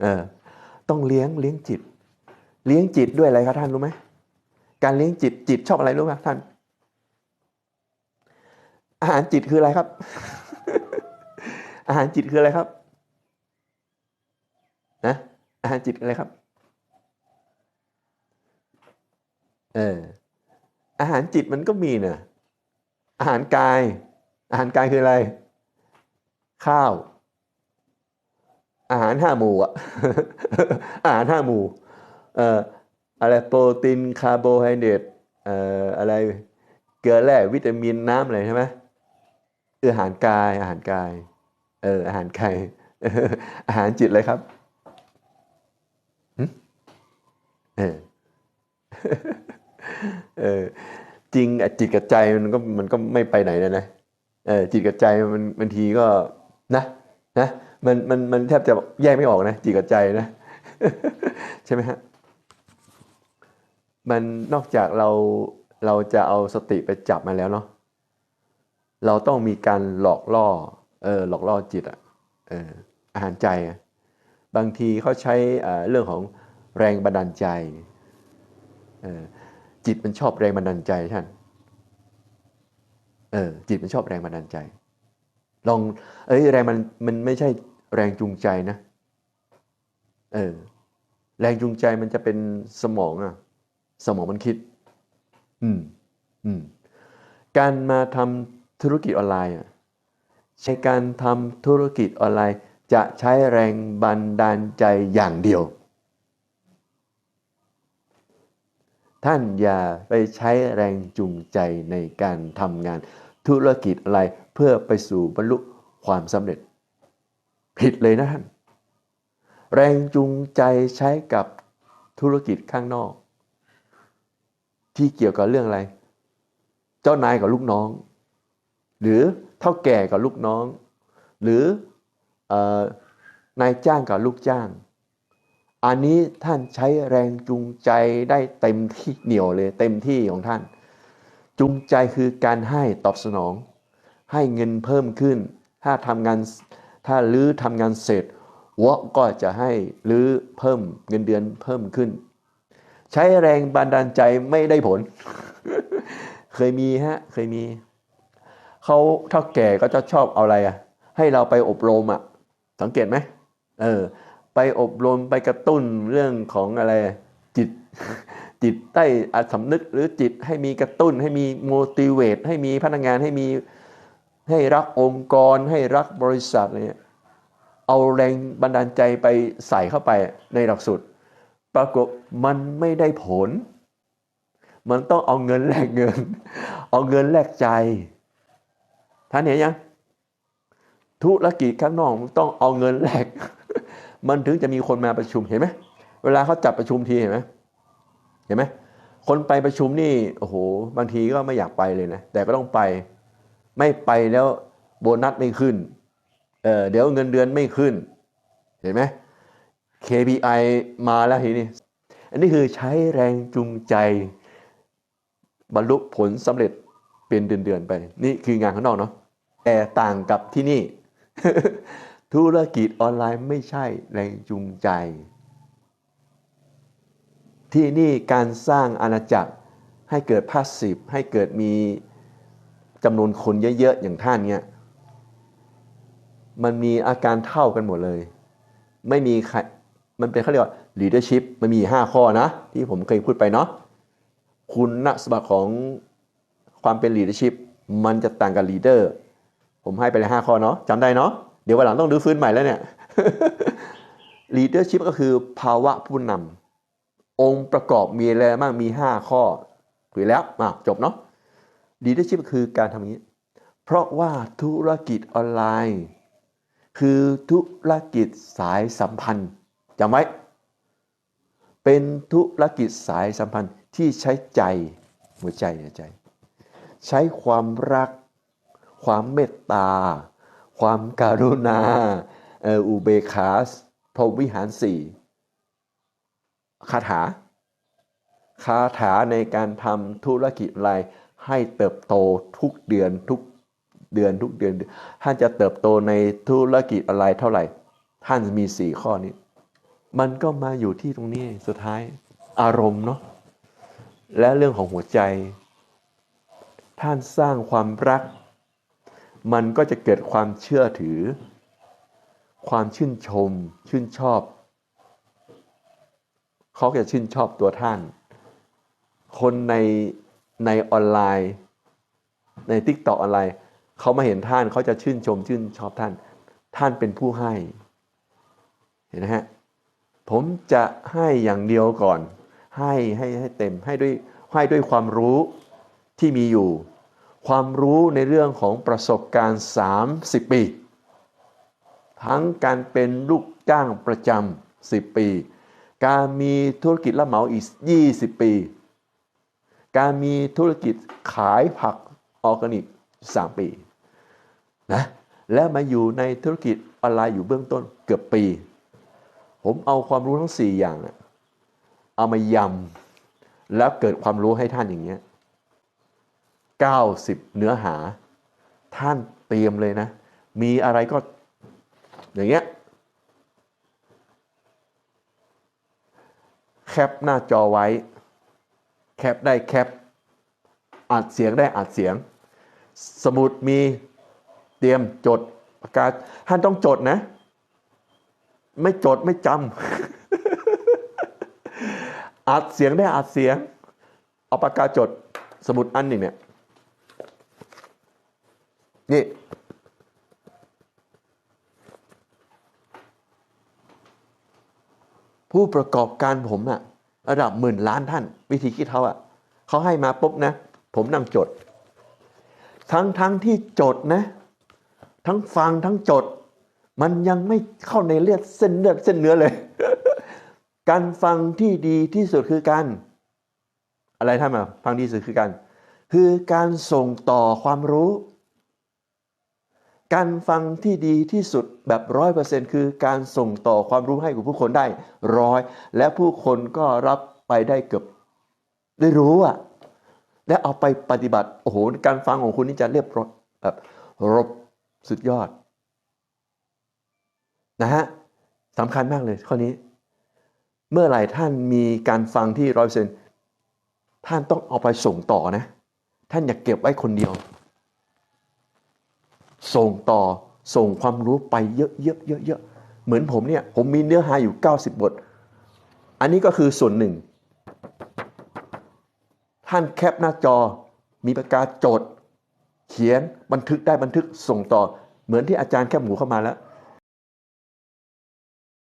เออต้องเลี้ยงเลี้ยงจิต เลี้ยงจิตด้วยอะไรครับท่านรู้ไหมการเลี้ยงจิตจิตชอบอะไรรู้ไหมท่าน อาหารจิตคืออะไรครับ อาหารจิตคืออะไรครับนะอาหารจิตออะไรครับ เอออาหารจิตมันก็มีเนะอาหารกาย อาหารกายคืออะไร ข้าว อาหารห้าหมู่อะอาหารห้าหมู่เอ่ออะไรโปรตีนคาร์โบไฮเดรตเอ่ออะไรเกลือแร่วิตามินน้ำอะไรใช่ไหมอออาหารกายอาหารกายเอออาหารกายอาหารจิตเลยครับเออเออจริงจิตกับใจมันก็มันก็ไม่ไปไหนเลยนะเออจิตกับใจมันบางทีก็นะ นะมันมันมันแทบจะแยกไม่ออกนะจิตกับใจนะ ใช่ไหมฮะมันนอกจากเราเราจะเอาสติไปจับมาแล้วเนาะเราต้องมีการหลอกล่อเออหลอกล่อจิตอะเอออาหารใจอะบางทีเขาใช้อ่าเรื่องของแรงบันดาลใจเออจิตมันชอบแรงบันดาลใจท่านเออจิตมันชอบแรงบันดาลใจ ลองเอ้ยแรงมันมันไม่ใช่แรงจูงใจนะเออแรงจูงใจมันจะเป็นสมองอะสมองมันคิด อืมอืมการมาทำธุรกิจออนไลน์อะใช้การทำธุรกิจออนไลน์ จะใช้แรงบันดาลใจอย่างเดียว ท่านอย่าไปใช้แรงจูงใจในการทำงานธุรกิจอะไร พื่อไปสู่บรรลุความสำเร็จ ผิดเลยนะท่านแรงจูงใจใช้กับธุรกิจข้างนอก ที่เกี่ยวกับเรื่องอะไร เจ้านายกับลูกน้อง หรือเท่าแก่กับลูกน้อง หรืออนายจ้างกับลูกจ้าง อันนี้ท่านใช้แรงจูงใจได้เต็มที่เหนียวเลย เต็มที่ของท่าน จูงใจคือการให้ตอบสนอง ให้เงินเพิ่มขึ้น ถ้าทำงานถ้าลื้อทำงานเสร็จวะก็จะให้ลื้อเพิ่มเงินเดือนเพิ่มขึ้น ใช้แรงบันดาลใจไม่ได้ผล เคยมีฮะเคยมีเขาเท่าแก่ก็จะชอบเอาอะไรอะ ให้เราไปอบรมอะ สังเกตไหมเออ ไปอบรมไปกระตุ้นเรื่องของอะไรจิตจิตใต้อสำนึกหรือจิตให้มีกระตุ้นให้มี motivate ให้มีพนักงานให้มี ให้รักองค์กร ให้รักบริษัทอะไรเงี้ยเอาแรงบันดาลใจไปใส่เข้าไปในหลักสูตรปรากฏมันไม่ได้ผล มันต้องเอาเงินแลกเงิน เอาเงินแลกใจท่านเห็นยังธุรกิจข้างนอกต้องเอาเงินแลกมันถึงจะมีคนมาประชุมเห็นไหมเวลาเขาจัดประชุมทีเห็นไหมเห็นไหมคนไปประชุมนี่โอ้โหบางทีก็ไม่อยากไปเลยนะแต่ก็ต้องไป ไม่ไปแล้วโบนัสไม่ขึ้นเเดี๋ยวเงินเดือนไม่ขึ้น เห็นไหม KPI มาแล้วทีนี้ อันนี้คือใช้แรงจูงใจ บรรลุผลสำเร็จเป็นเดือนๆไป นี่คืองานข้างนอกเนาะแต่ต่างกับที่นี่ ธุรกิจออนไลน์ไม่ใช่แรงจูงใจ ที่นี่การสร้างอาณาจักรให้เกิดพาสซีฟให้เกิดมี จำนวนคนเยอะๆอย่างท่านเนี่ยมันมีอาการเท่ากันหมดเลย ไม่มีใครมันเป็นเขาเรียกว่า leadership มันมี 5 ข้อนะ ที่ผมเคยพูดไปเนาะคุณสมบัติของความเป็น leadership มันจะต่างกับ leader ผมให้ไปเลย5ข้อเนาะจำได้เนาะเดี๋ยววันหลังต้องดูฟื้นใหม่แล้วเนี่ย leadership ก็คือภาวะผู้นำองค์ประกอบมีอะไรบ้างมี 5 ข้อคุยแล้วมาจบเนาะ leadership คือการทำอย่างนี้ เพราะว่าธุรกิจออนไลน์ คือธุรกิจสายสัมพันธ์จำไว้ เป็นธุรกิจสายสัมพันธ์ที่ใช้ใจหัวใจหัวใจ ใช้ความรัก ความเมตตา ความการุณาอุเบกขาพรหมวิหารสี่คาถา คาถาในการทำธุรกิจอะไร ให้เติบโตทุกเดือนทุกเดือนทุกเดือน ท่านจะเติบโตในธุรกิจอะไรเท่าไหร่ ท่านมีสี่ข้อนี้ มันก็มาอยู่ที่ตรงนี้สุดท้ายอารมณ์เนาะและเรื่องของหัวใจ ท่านสร้างความรัก มันก็จะเกิดความเชื่อถือ ความชื่นชม ชื่นชอบ เขาจะชื่นชอบตัวท่าน คนใน ในออนไลน์ ในทิกตอกออนไลน์เขามาเห็นท่านเขาจะชื่นชมชื่นชอบท่าน ท่านเป็นผู้ให้ เห็นไหมฮะผมจะให้อย่างเดียวก่อน ให้ให้ให้เต็มให้ด้วยให้ด้วยความรู้ที่มีอยู่ ความรู้ในเรื่องของประสบการณ์ 30 ปี ทั้งการเป็นลูกจ้างประจำ10 ปี การมีธุรกิจรับเหมาอีก 20 ปี การมีธุรกิจขายผักออร์แกนิก 3 ปีนะและมาอยู่ในธุรกิจออนไลน์อยู่เบื้องต้นเกือบปี ผมเอาความรู้ทั้ง 4 อย่างอะเอามายำแล้วเกิดความรู้ให้ท่านอย่างเงี้ย90 เนื้อหา ท่านเตรียมเลยนะ มีอะไรก็อย่างเงี้ยแคปหน้าจอไว้ แคปได้แคป อัดเสียงได้อัดเสียง สมุดมีเตรียมจดปากกาท่านต้องจดนะ ไม่จดไม่จำอัดเสียงได้อัดเสียง เอาปากกาจดสมุดอันหนึ่งเนี่ยนี่ผู้ประกอบการผมอะ ระดับหมื่นล้านท่าน วิธีคิดเขาอะเขาให้มาปุ๊บนะ ผมนั่งจด ทั้งทั้งที่จดนะ ทั้งฟังทั้งจด มันยังไม่เข้าในเลือดเส้นเลือดเส้นเนื้อเลย การฟังที่ดีที่สุดคือการ อะไรท่านมาฟังดีที่สุดคือการ คือการส่งต่อความรู้ การฟังที่ดีที่สุดแบบร้อยเปอร์เซ็นคือการส่งต่อความรู้ให้กับผู้คนได้ร้อยและผู้คนก็รับไปได้เกือบได้รู้อะและเอาไปปฏิบัติโอ้โหการฟังของคุณนี่จะเรียบร้อยแบบรบสุดยอดนะฮะสำคัญมากเลยข้อนี้ เมื่อไหร่ท่านมีการฟังที่ร้อยเปอร์เซ็นท่านต้องเอาไปส่งต่อนะ ท่านอย่าเก็บไว้คนเดียว ส่งต่อส่งความรู้ไปเยอะๆเยอะๆเหมือนผมเนี่ยผมมีเนื้อหาอยู่ 90 บท อันนี้ก็คือส่วนหนึ่ง ท่านแคปหน้าจอมีปากกาโจทย์เขียนบันทึกได้บันทึกส่งต่อ เหมือนที่อาจารย์แคบหมูเข้ามาแล้ว